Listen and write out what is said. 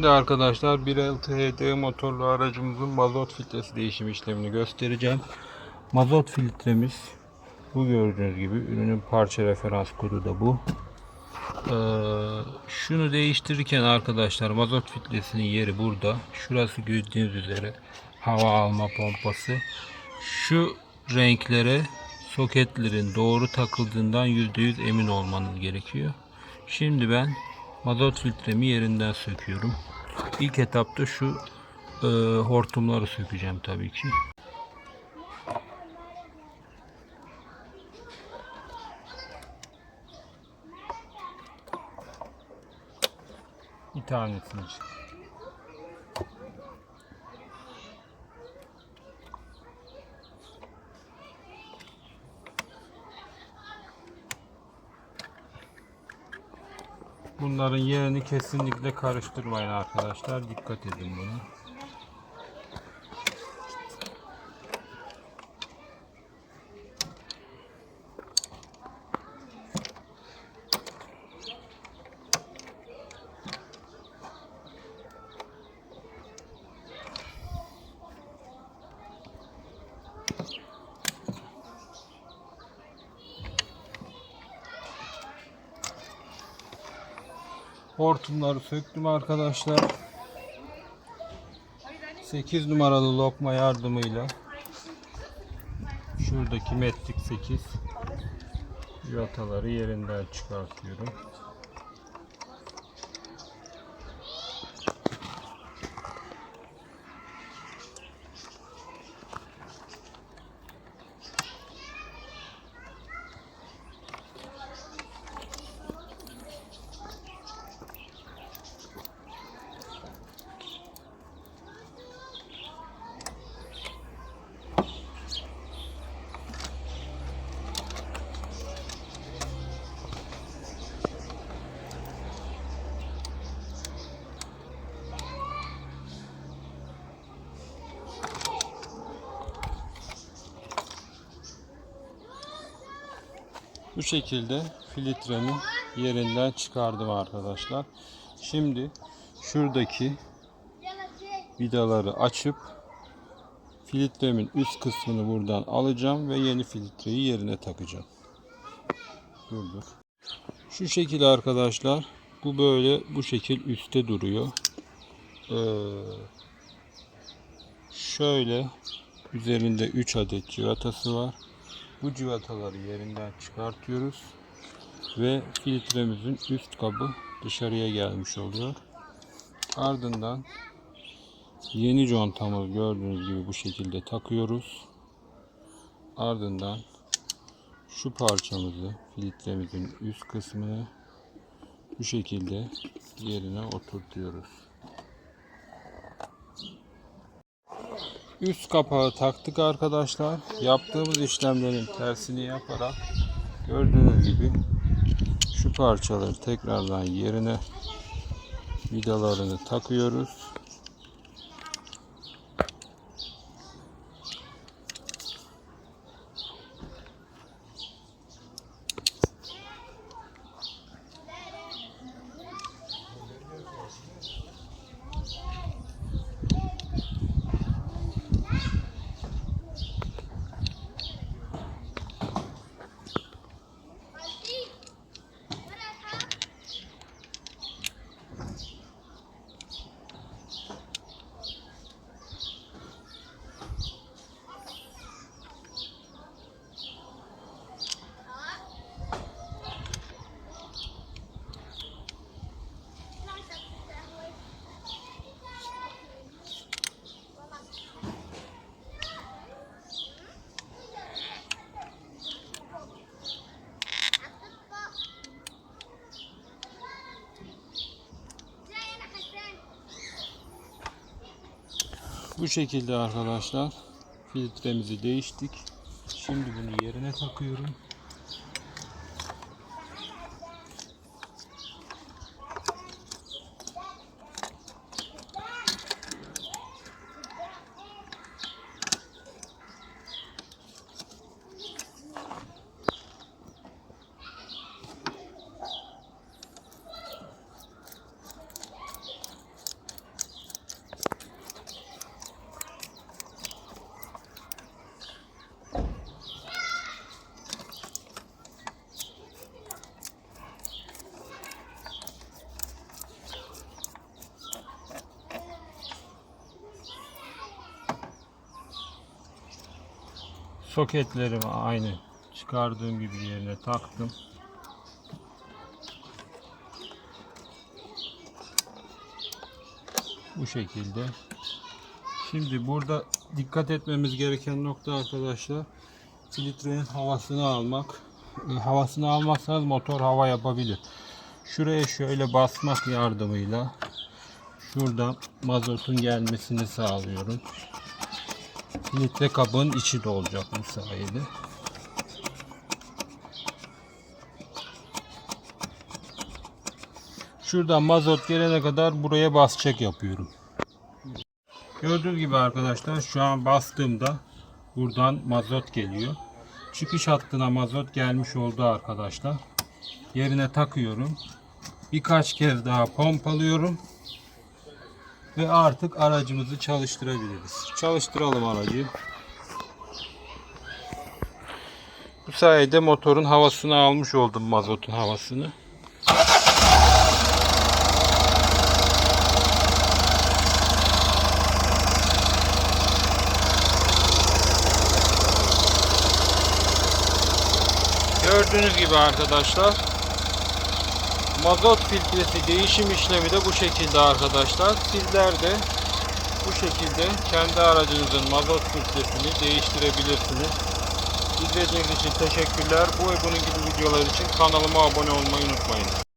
Şimdi arkadaşlar 1.6 HD motorlu aracımızın mazot filtresi değişim işlemini göstereceğim. Mazot filtremiz bu gördüğünüz gibi ürünün parça referans kodu da bu. Ee, şunu değiştirirken arkadaşlar mazot filtresinin yeri burada. Şurası gördüğünüz üzere hava alma pompası. Şu renklere soketlerin doğru takıldığından %100 emin olmanız gerekiyor. Şimdi ben mazot filtremi yerinden söküyorum. İlk etapta şu e, hortumları sökeceğim tabii ki. Bir tanesini çık. Bunların yerini kesinlikle karıştırmayın arkadaşlar. Dikkat edin buna. Hortumları söktüm arkadaşlar. 8 numaralı lokma yardımıyla şuradaki metrik 8 yataları yerinden çıkartıyorum. Bu şekilde filtremi yerinden çıkardım arkadaşlar. Şimdi şuradaki vidaları açıp filtremin üst kısmını buradan alacağım ve yeni filtreyi yerine takacağım. Dur dur. Şu şekilde arkadaşlar. Bu böyle bu şekil üstte duruyor. Ee, şöyle üzerinde 3 adet civatası var. Bu civataları yerinden çıkartıyoruz ve filtremizin üst kabı dışarıya gelmiş oluyor. Ardından yeni contamız gördüğünüz gibi bu şekilde takıyoruz. Ardından şu parçamızı filtremizin üst kısmını bu şekilde yerine oturtuyoruz. Üst kapağı taktık arkadaşlar. Yaptığımız işlemlerin tersini yaparak gördüğünüz gibi şu parçaları tekrardan yerine vidalarını takıyoruz. Bu şekilde arkadaşlar filtremizi değiştik. Şimdi bunu yerine takıyorum. Soketlerimi aynı çıkardığım gibi yerine taktım. Bu şekilde. Şimdi burada dikkat etmemiz gereken nokta arkadaşlar filtrenin havasını almak. E, havasını almazsanız motor hava yapabilir. Şuraya şöyle basmak yardımıyla şuradan mazotun gelmesini sağlıyorum. Filtre kabın içi dolacak bu sayede. Şuradan mazot gelene kadar buraya basacak yapıyorum. Gördüğünüz gibi arkadaşlar şu an bastığımda buradan mazot geliyor. Çıkış hattına mazot gelmiş oldu arkadaşlar. Yerine takıyorum. Birkaç kez daha pompalıyorum. Ve artık aracımızı çalıştırabiliriz. Çalıştıralım aracı. Bu sayede motorun havasını almış oldum mazotun havasını. Gördüğünüz gibi arkadaşlar mazot filtresi değişim işlemi de bu şekilde arkadaşlar. Sizler de bu şekilde kendi aracınızın mazot filtresini değiştirebilirsiniz. İzlediğiniz için teşekkürler. Bu ve bunun gibi videolar için kanalıma abone olmayı unutmayın.